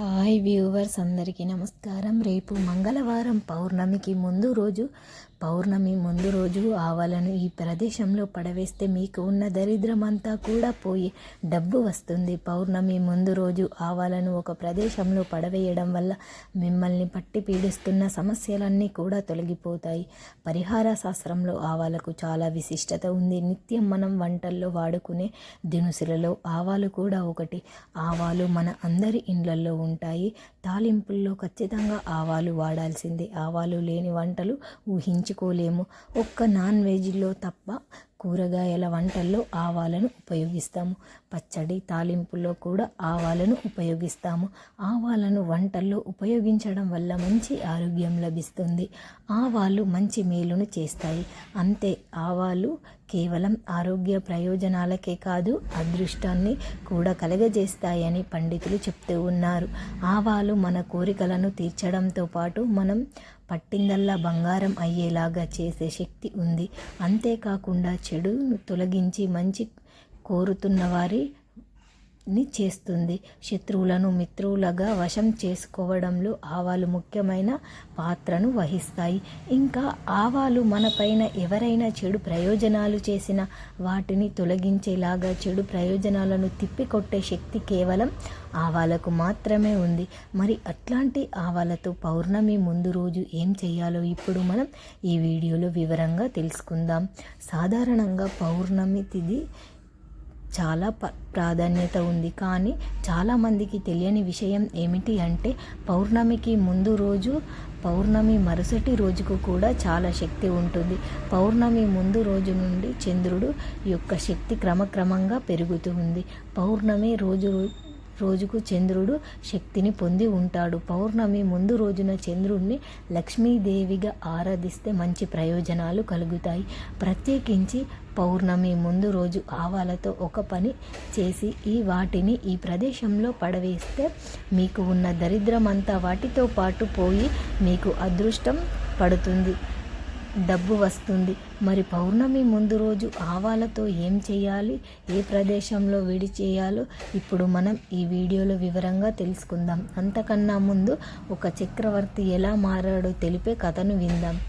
Hi viewers అందరికీ నమస్కారం. రేపు మంగళవారం పౌర్ణమికి ముందు రోజు పౌర్ణమి ముందు రోజు ఆవాలను ఈ ప్రదేశంలో పడవేస్తే మీకు ఉన్న దరిద్రం అంతా కూడా పోయి డబ్బు వస్తుంది. పౌర్ణమి ముందు రోజు ఆవాలను ఒక ప్రదేశంలో పడవేయడం వల్ల మిమ్మల్ని పట్టి పీడిస్తున్న సమస్యలన్నీ కూడా తొలగిపోతాయి. పరిహార శాస్త్రంలో ఆవాలకు చాలా విశిష్టత ఉంది. నిత్యం మనం వంటల్లో వాడుకునే దినుసులలో ఆవాలు కూడా ఒకటి. ఆవాలు మన అందరి ఇండ్లలో ఉంటాయి. తాలింపుల్లో ఖచ్చితంగా ఆవాలు వాడాల్సిందే. ఆవాలు లేని వంటలు ఊహించుకోలేము ఒక్క నాన్ వెజ్లో తప్ప కూరగాయల వంటల్లో ఆవాలను ఉపయోగిస్తాము. పచ్చడి తాలింపుల్లో కూడా ఆవాలను ఉపయోగిస్తాము. ఆవాలను వంటల్లో ఉపయోగించడం వల్ల మంచి ఆరోగ్యం లభిస్తుంది. ఆవాలు మంచి మేలును చేస్తాయి. అంతే ఆవాలు కేవలం ఆరోగ్య ప్రయోజనాలకే కాదు అదృష్టాన్ని కూడా కలగజేస్తాయని పండితులు చెప్తూ ఉన్నారు. ఆవాలు మన కోరికలను తీర్చడంతో పాటు మనం పట్టిందల్లా బంగారం అయ్యేలాగా చేసే శక్తి ఉంది. అంతేకాకుండా చెడును తొలగించి మంచి కోరుతున్న వారి ని చేస్తుంది. శత్రువులను మిత్రువులుగా వశం చేసుకోవడంలో ఆవాలు ముఖ్యమైన పాత్రను వహిస్తాయి. ఇంకా ఆవాలు మనపైన ఎవరైనా చెడు ప్రయోజనాలు చేసిన వాటిని తొలగించేలాగా చెడు ప్రయోజనాలను తిప్పికొట్టే శక్తి కేవలం ఆవాలకు మాత్రమే ఉంది. మరి అట్లాంటి ఆవాలతో పౌర్ణమి ముందు రోజు ఏం చేయాలో ఇప్పుడు మనం ఈ వీడియోలో వివరంగా తెలుసుకుందాం. సాధారణంగా పౌర్ణమి తిది చాలా ప ప్రాధాన్యత ఉంది. కానీ చాలామందికి తెలియని విషయం ఏమిటి అంటే పౌర్ణమికి ముందు రోజు పౌర్ణమి మరుసటి రోజుకు కూడా చాలా శక్తి ఉంటుంది. పౌర్ణమి ముందు రోజు నుండి చంద్రుడు యొక్క శక్తి క్రమక్రమంగా పెరుగుతుంది పౌర్ణమి రోజు రోజుకు చంద్రుడు శక్తిని పొంది ఉంటాడు. పౌర్ణమి ముందు రోజున చంద్రుడిని లక్ష్మీదేవిగా ఆరాధిస్తే మంచి ప్రయోజనాలు కలుగుతాయి. ప్రత్యేకించి పౌర్ణమి ముందు రోజు ఆవాలతో ఒక పని చేసి ఈ వాటిని ఈ ప్రదేశంలో పడవేస్తే మీకు ఉన్న దరిద్రమంతా వాటితో పాటు పోయి మీకు అదృష్టం పడుతుంది. డబ్బు వస్తుంది. మరి పౌర్ణమి ముందు రోజు ఆవాలతో ఏం చేయాలి? ఏ ప్రదేశంలో వేడి చేయాలో? ఇప్పుడు మనం ఈ వీడియోలో వివరంగా తెలుసుకుందాం. అంతకన్నా ముందు ఒక చక్రవర్తి ఎలా మారాడో తెలిపే కథను విందాం.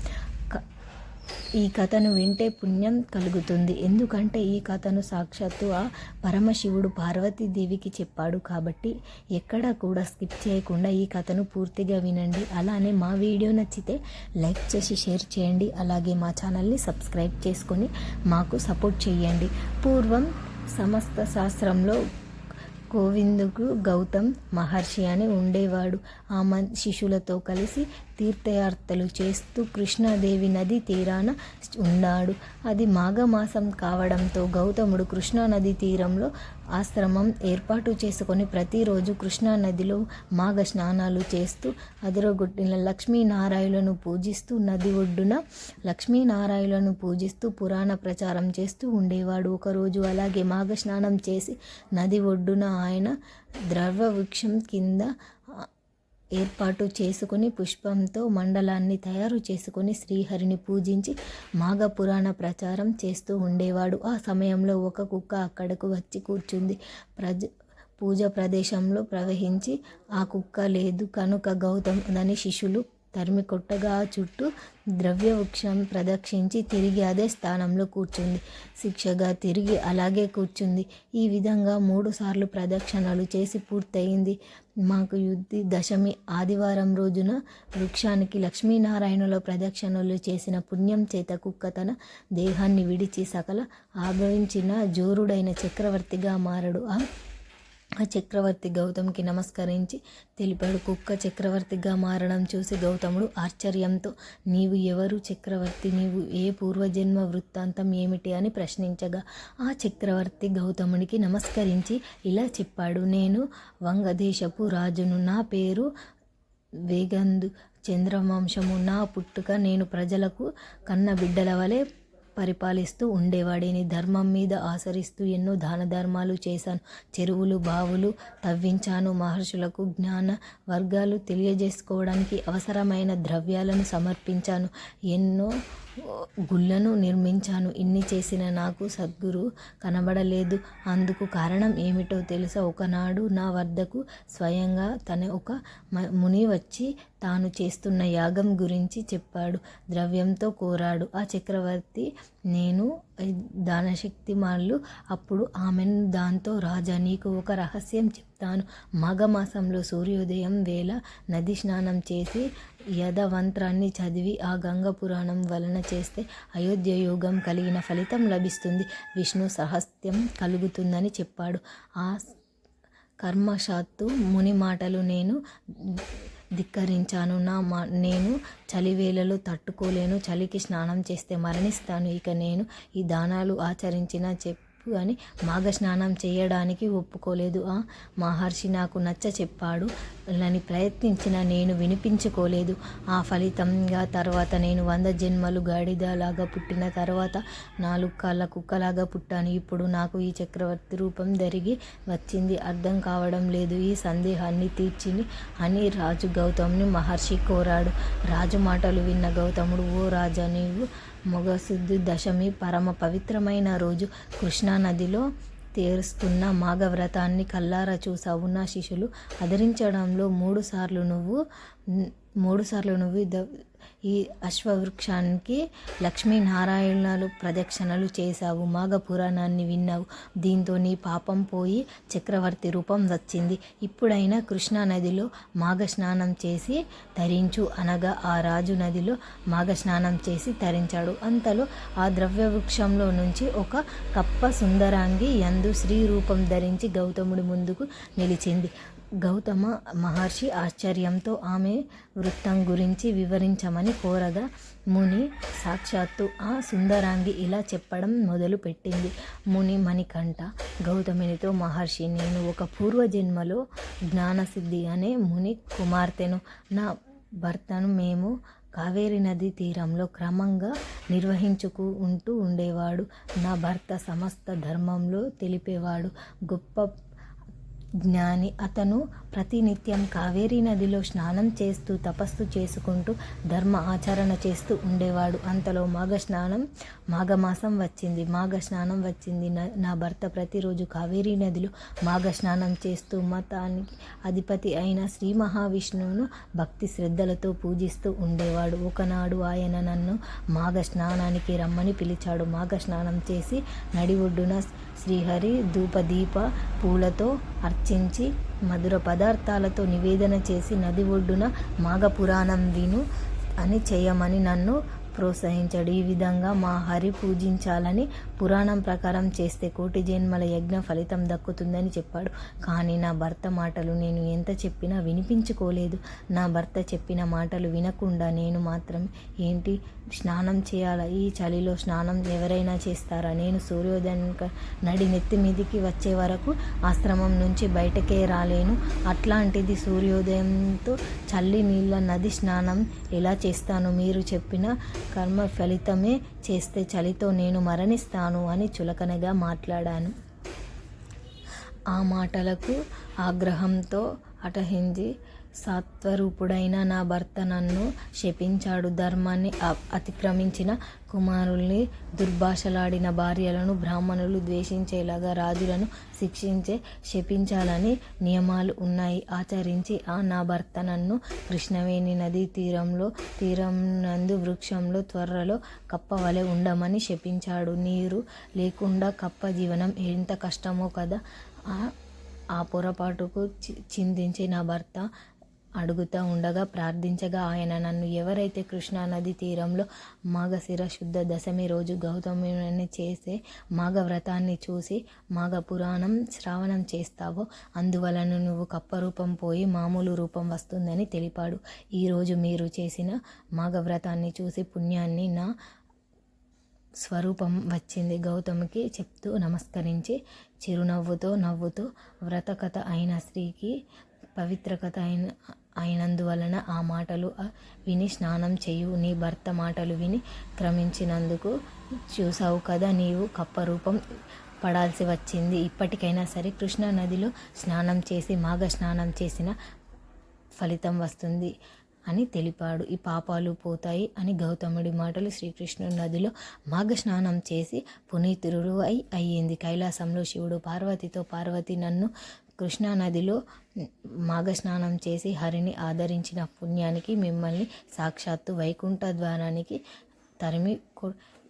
ఈ కథను వింటే పుణ్యం కలుగుతుంది. ఎందుకంటే ఈ కథను సాక్షాత్తు ఆ పరమశివుడు పార్వతీదేవికి చెప్పాడు కాబట్టి ఎక్కడ కూడా స్కిప్ చేయకుండా ఈ కథను పూర్తిగా వినండి. అలానే మా వీడియో నచ్చితే లైక్ చేసి షేర్ చేయండి. అలాగే మా ఛానల్ని సబ్స్క్రైబ్ చేసుకొని మాకు సపోర్ట్ చేయండి. పూర్వం సమస్త శాస్త్రంలో గోవిందుకు గౌతమ్ మహర్షి అని ఉండేవాడు. ఆ మ శిష్యులతో కలిసి తీర్థయాత్రలు చేస్తూ కృష్ణాదేవి నది తీరాన ఉన్నాడు అది మాఘమాసం కావడంతో గౌతముడు కృష్ణానది తీరంలో ఆశ్రమం ఏర్పాటు చేసుకొని ప్రతిరోజు కృష్ణానదిలో మాఘ స్నానాలు చేస్తూ అదరగొట్టిన లక్ష్మీనారాయణను పూజిస్తూ నది ఒడ్డున లక్ష్మీనారాయణను పూజిస్తూ పురాణ ప్రచారం చేస్తూ ఉండేవాడు. ఒకరోజు అలాగే మాఘ స్నానం చేసి నది ఒడ్డున ఆయన ద్రవ వృక్షం కింద ఏర్పాటు చేసుకుని పుష్పంతో మండలాన్ని తయారు చేసుకుని శ్రీహరిని పూజించి మాఘ పురాణ ప్రచారం చేస్తూ ఉండేవాడు. ఆ సమయంలో ఒక కుక్క అక్కడకు వచ్చి కూర్చుంది. ప్రజ పూజ ప్రదేశంలో ప్రవహించి ఆ కుక్క లేదు కనుక గౌతమ్ దాని శిష్యులు తరిమి కొట్టగా చుట్టూ ద్రవ్య వృక్షం ప్రదక్షించి తిరిగి అదే స్థానంలో కూర్చుంది. శిక్షగా తిరిగి అలాగే కూర్చుంది. ఈ విధంగా మూడు సార్లు ప్రదక్షిణలు చేసి పూర్తయింది. మాకు యుద్ధి దశమి ఆదివారం రోజున వృక్షానికి లక్ష్మీనారాయణలో ప్రదక్షిణలు చేసిన పుణ్యం చేత కుక్క తన దేహాన్ని విడిచి సకల ఆభవించిన జోరుడైన చక్రవర్తిగా మారడు. ఆ చక్రవర్తి గౌతమ్కి నమస్కరించి తెలిపాడు. కుక్క చక్రవర్తిగా మారడం చూసి గౌతముడు ఆశ్చర్యంతో నీవు ఎవరు చక్రవర్తి? నీవు ఏ పూర్వజన్మ వృత్తాంతం ఏమిటి? అని ప్రశ్నించగా ఆ చక్రవర్తి గౌతముడికి నమస్కరించి ఇలా చెప్పాడు. నేను వంగదేశపు రాజును నా పేరు వేగందు చంద్రవంశము. నా పుట్టుక నేను ప్రజలకు కన్న బిడ్డల వలె పరిపాలిస్తూ ఉండేవాడిని. ధర్మం మీద ఆచరిస్తూ ఎన్నో దాన ధర్మాలు చేశాను. చెరువులు బావులు తవ్వించాను. మహర్షులకు జ్ఞాన వర్గాలు తెలియజేసుకోవడానికి అవసరమైన ద్రవ్యాలను సమర్పించాను. ఎన్నో గుళ్ళను నిర్మించాను. ఇన్ని చేసిన నాకు సద్గురు కనబడలేదు. అందుకు కారణం ఏమిటో తెలుసా? ఒకనాడు నా వద్దకు స్వయంగా తన ఒక మ- ముని వచ్చి తాను చేస్తున్న యాగం గురించి చెప్పాడు. ద్రవ్యంతో కోరాడు. ఆ చక్రవర్తి నేను దానశక్తి మాళ్ళు అప్పుడు ఆమెను దాంతో రాజా నీకు ఒక రహస్యం చెప్తాను. మాఘమాసంలో సూర్యోదయం వేళ నది స్నానం చేసి యదవంత్రాన్ని చదివి ఆ గంగ పురాణం వలన చేస్తే అయోధ్య యోగం కలిగిన ఫలితం లభిస్తుంది. విష్ణు సహస్యం కలుగుతుందని చెప్పాడు. ఆ కర్మశాత్తు ముని మాటలు నేను ధిక్కరించాను. నా మా నేను చలివేళలో తట్టుకోలేను. చలికి స్నానం చేస్తే మరణిస్తాను. ఇక నేను ఈ దానాలు ఆచరించిన చెప్ అని మాఘ స్నానం చేయడానికి ఒప్పుకోలేదు. ఆ మహర్షి నాకు నచ్చ చెప్పాడు. అని ప్రయత్నించిన నేను వినిపించుకోలేదు. ఆ ఫలితంగా తర్వాత నేను వంద జన్మలు గాడిదలాగా పుట్టిన తర్వాత నాలుగు కాళ్ళ కుక్కలాగా పుట్టాను. ఇప్పుడు నాకు ఈ చక్రవర్తి రూపం జరిగి వచ్చింది. అర్థం కావడం లేదు. ఈ సందేహాన్ని తీర్చిని అని రాజు గౌతమ్ని మహర్షి కోరాడు. రాజు మాటలు విన్న గౌతముడు ఓ రాజా నీవు మొగశుద్ధి దశమి పరమ పవిత్రమైన రోజు. కృష్ణా నదిలో తీరుస్తున్న మాఘవ్రతాన్ని కల్లారా చూసావు నా శిష్యులు అధరించడంలో మూడుసార్లు నువ్వు మూడుసార్లు నువ్వు ద- ఈ అశ్వవృక్షానికి లక్ష్మీనారాయణలు ప్రదక్షిణలు చేశావు మాఘ పురాణాన్ని విన్నావు. దీంతో నీ పాపం పోయి చక్రవర్తి రూపం వచ్చింది. ఇప్పుడైనా కృష్ణా నదిలో మాఘ స్నానం చేసి తరించు అనగా ఆ రాజు నదిలో మాఘ స్నానం చేసి తరించాడు. అంతలో ఆ ద్రవ్య వృక్షంలో నుంచి ఒక కప్ప సుందరాంగి యందు శ్రీ రూపం ధరించి గౌతముడి ముందుకు నిలిచింది. గౌతమ మహర్షి ఆశ్చర్యంతో ఆమె వృత్తం గురించి వివరించమని కోరగా ముని సాక్షాత్తు ఆ సుందరాంగి ఇలా చెప్పడం మొదలుపెట్టింది. ముని మణికంఠ గౌతమినితో మహర్షి నేను ఒక పూర్వజన్మలో జ్ఞానసిద్ధి అనే ముని కుమార్తెను. నా భర్తను మేము కావేరి నది తీరంలో క్రమంగా నిర్వహించుకు ఉంటూ ఉండేవాడు. నా భర్త సమస్త ధర్మంలో తెలిపేవాడు. గొప్ప జ్ఞాని. అతను ప్రతినిత్యం కావేరీ నదిలో స్నానం చేస్తూ తపస్సు చేసుకుంటూ ధర్మ ఆచరణ చేస్తూ ఉండేవాడు. అంతలో మాఘ స్నానం మాఘమాసం వచ్చింది. మాఘ స్నానం వచ్చింది. నా- నా భర్త ప్రతిరోజు కావేరీ నదిలో మాఘ స్నానం చేస్తూ మతానికి అధిపతి అయిన శ్రీ మహావిష్ణువును భక్తి శ్రద్ధలతో పూజిస్తూ ఉండేవాడు. ఒకనాడు ఆయన నన్ను మాఘ స్నానానికి రమ్మని పిలిచాడు. మాఘ స్నానం చేసి నడి ఒడ్డున శ్రీహరి ధూపదీప పూలతో అర్చించి మధుర పదార్థాలతో నివేదన చేసి నది ఒడ్డున మాఘ పురాణం విను అని చేయమని నన్ను ప్రోత్సహించాడు. ఈ విధంగా మా హరి పూజించాలని పురాణం ప్రకారం చేస్తే కోటి జన్మల యజ్ఞ ఫలితం దక్కుతుందని చెప్పాడు. కానీ నా భర్త మాటలు నేను ఎంత చెప్పినా వినిపించుకోలేదు. నా భర్త చెప్పిన మాటలు వినకుండా నేను మాత్రం ఏంటి స్నానం చేయాలా? ఈ చలిలో స్నానం ఎవరైనా చేస్తారా? నేను సూర్యోదయం నడి నెత్తి మీదికి వచ్చే వరకు ఆశ్రమం నుంచి బయటకే రాలేను. అట్లాంటిది సూర్యోదయంతో చల్లి నీళ్ళ నది స్నానం ఎలా చేస్తాను మీరు చెప్పిన కర్మ ఫలితమే చేస్తే చలితో నేను మరణిస్తాను అని చులకనగా మాట్లాడాను. ఆ మాటలకు ఆగ్రహంతో అటహించి సత్వరూపుడైన నా భర్త నన్ను శపించాడు. ధర్మాన్ని అతిక్రమించిన కుమారుల్ని దుర్భాషలాడిన భార్యలను బ్రాహ్మణులు ద్వేషించేలాగా రాజులను శిక్షించే శపించాలని నియమాలు ఉన్నాయి. ఆచరించి ఆ నా భర్త నన్ను కృష్ణవేణి నదీ తీరంలో తీరం నందు వృక్షంలో త్వరలో కప్ప వలె ఉండమని శపించాడు. నీరు లేకుండా కప్ప జీవనం ఎంత కష్టమో కదా! ఆ పొరపాటుకు చి- నా భర్త అడుగుతూ ఉండగా ప్రార్థించగా ఆయన నన్ను ఎవరైతే కృష్ణా నది తీరంలో మాఘశిర శుద్ధ దశమి రోజు గౌతముని చేసే మాఘ వ్రతాన్ని చూసి మాఘ పురాణం శ్రావణం చేస్తావో అందువలన నువ్వు కప్ప రూపం పోయి మామూలు రూపం వస్తుందని తెలిపాడు. ఈరోజు మీరు చేసిన మాఘ వ్రతాన్ని చూసి పుణ్యాన్ని నా స్వరూపం వచ్చింది. గౌతమికి చెప్తూ నమస్కరించి చిరునవ్వుతో నవ్వుతూ వ్రతకథ అయిన స్త్రీకి పవిత్ర కథ అయిన అయినందువలన ఆ మాటలు విని స్నానం చేయు. నీ భర్త మాటలు విని క్రమించినందుకు చూసావు కదా నీవు కప్ప రూపం పడాల్సి వచ్చింది. ఇప్పటికైనా సరే కృష్ణా నదిలో స్నానం చేసి మాఘ స్నానం చేసిన ఫలితం వస్తుంది అని తెలిపాడు. ఈ పాపాలు పోతాయి అని గౌతముడి మాటలు శ్రీకృష్ణుడి నదిలో మాఘ స్నానం చేసి పునీతురుడు అయి అయ్యింది. కైలాసంలో శివుడు పార్వతితో పార్వతి నన్ను కృష్ణా నదిలో మాఘ స్నానం చేసి హరిని ఆదరించిన పుణ్యానికి మిమ్మల్ని సాక్షాత్తు వైకుంఠ ద్వారానికి తరిమి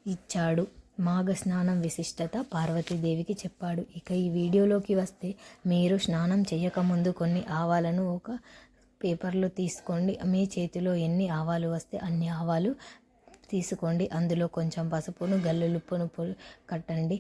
ఇచ్చాడు. మాఘ స్నానం విశిష్టత పార్వతీదేవికి చెప్పాడు. ఇక ఈ వీడియోలోకి వస్తే మీరు స్నానం చేయకముందు కొన్ని ఆవాలను ఒక పేపర్లో తీసుకోండి. మీ చేతిలో ఎన్ని ఆవాలు వస్తే అన్ని ఆవాలు తీసుకోండి. అందులో కొంచెం పసుపును గల్లులుప్పును కట్టండి.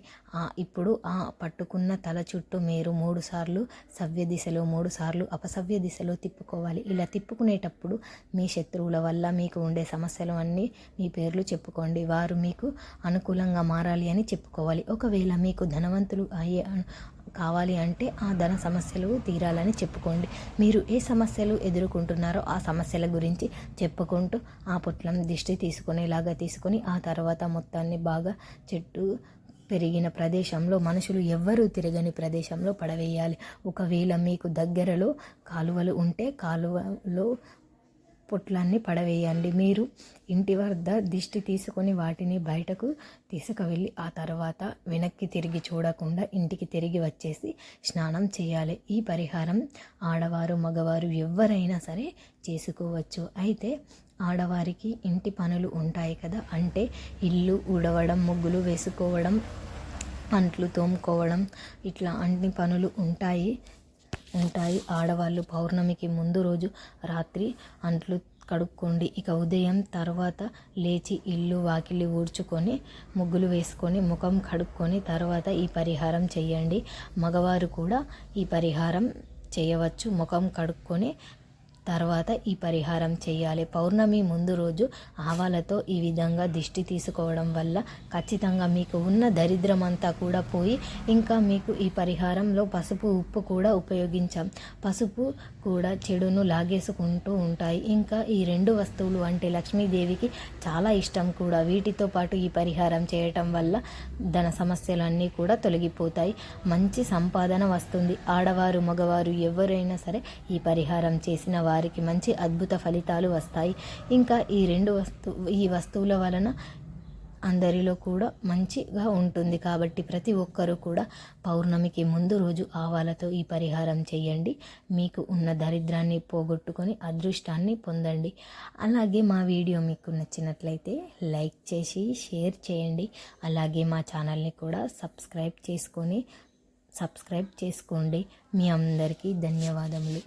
ఇప్పుడు ఆ పట్టుకున్న తల చుట్టూ మీరు మూడు సార్లు సవ్య దిశలో మూడు సార్లు అపసవ్య దిశలో తిప్పుకోవాలి. ఇలా తిప్పుకునేటప్పుడు మీ శత్రువుల వల్ల మీకు ఉండే సమస్యలు అన్నీ మీ పేర్లు చెప్పుకోండి. వారు మీకు అనుకూలంగా మారాలి అని చెప్పుకోవాలి. ఒకవేళ మీకు ధనవంతులు అయ్యే కావాలి అంటే ఆ ధన సమస్యలు తీరాలని చెప్పుకోండి. మీరు ఏ సమస్యలు ఎదుర్కొంటున్నారో ఆ సమస్యల గురించి చెప్పుకుంటూ ఆ పొట్లం దిష్టి తీసుకునేలాగా తీసుకొని ఆ తర్వాత మొత్తాన్ని బాగా చెట్టు పెరిగిన ప్రదేశంలో మనుషులు ఎవ్వరూ తిరగని ప్రదేశంలో పడవేయాలి. ఒకవేళ మీకు దగ్గరలో కాలువలు ఉంటే కాలువలో పొట్లాన్ని పడవేయండి. మీరు ఇంటి వద్ద దిష్టి తీసుకొని వాటిని బయటకు తీసుకువెళ్ళి ఆ తర్వాత వెనక్కి తిరిగి చూడకుండా ఇంటికి తిరిగి వచ్చేసి స్నానం చేయాలి. ఈ పరిహారం ఆడవారు మగవారు ఎవరైనా సరే చేసుకోవచ్చు. అయితే ఆడవారికి ఇంటి పనులు ఉంటాయి కదా అంటే ఇల్లు ఉడవడం ముగ్గులు వేసుకోవడం అంట్లు తోముకోవడం ఇట్లా అన్ని పనులు ఉంటాయి. ఉంటాయి. ఆడవాళ్ళు పౌర్ణమికి ముందు రోజు రాత్రి అంట్లు కడుక్కోండి. ఇక ఉదయం తర్వాత లేచి ఇల్లు వాకిలి ఊడ్చుకొని ముగ్గులు వేసుకొని ముఖం కడుక్కొని తర్వాత ఈ పరిహారం చేయండి. మగవారు కూడా ఈ పరిహారం చేయవచ్చు. ముఖం కడుక్కొని తర్వాత ఈ పరిహారం చేయాలి. పౌర్ణమి ముందు రోజు ఆవాలతో ఈ విధంగా దిష్టి తీసుకోవడం వల్ల ఖచ్చితంగా మీకు ఉన్న దరిద్రం అంతా కూడా పోయి ఇంకా మీకు ఈ పరిహారంలో పసుపు ఉప్పు కూడా ఉపయోగించాం. పసుపు కూడా చెడును లాగేసుకుంటూ ఉంటాయి. ఇంకా ఈ రెండు వస్తువులు అంటే లక్ష్మీదేవికి చాలా ఇష్టం కూడా. వీటితో పాటు ఈ పరిహారం చేయటం వల్ల ధన సమస్యలన్నీ కూడా తొలగిపోతాయి. మంచి సంపాదన వస్తుంది. ఆడవారు మగవారు ఎవరైనా సరే ఈ పరిహారం చేసిన వారు వారికి మంచి అద్భుత ఫలితాలు వస్తాయి. ఇంకా ఈ రెండు వస్తు ఈ వస్తువుల వలన అందరిలో కూడా మంచిగా ఉంటుంది. కాబట్టి ప్రతి ఒక్కరూ కూడా పౌర్ణమికి ముందు రోజు ఆవాలతో ఈ పరిహారం చేయండి. మీకు ఉన్న దరిద్రాన్ని పోగొట్టుకొని అదృష్టాన్ని పొందండి. అలాగే మా వీడియో మీకు నచ్చినట్లయితే లైక్ చేసి షేర్ చేయండి. అలాగే మా ఛానల్ని కూడా సబ్స్క్రైబ్ చేసుకొని సబ్స్క్రైబ్ చేసుకోండి. మీ అందరికీ ధన్యవాదములు.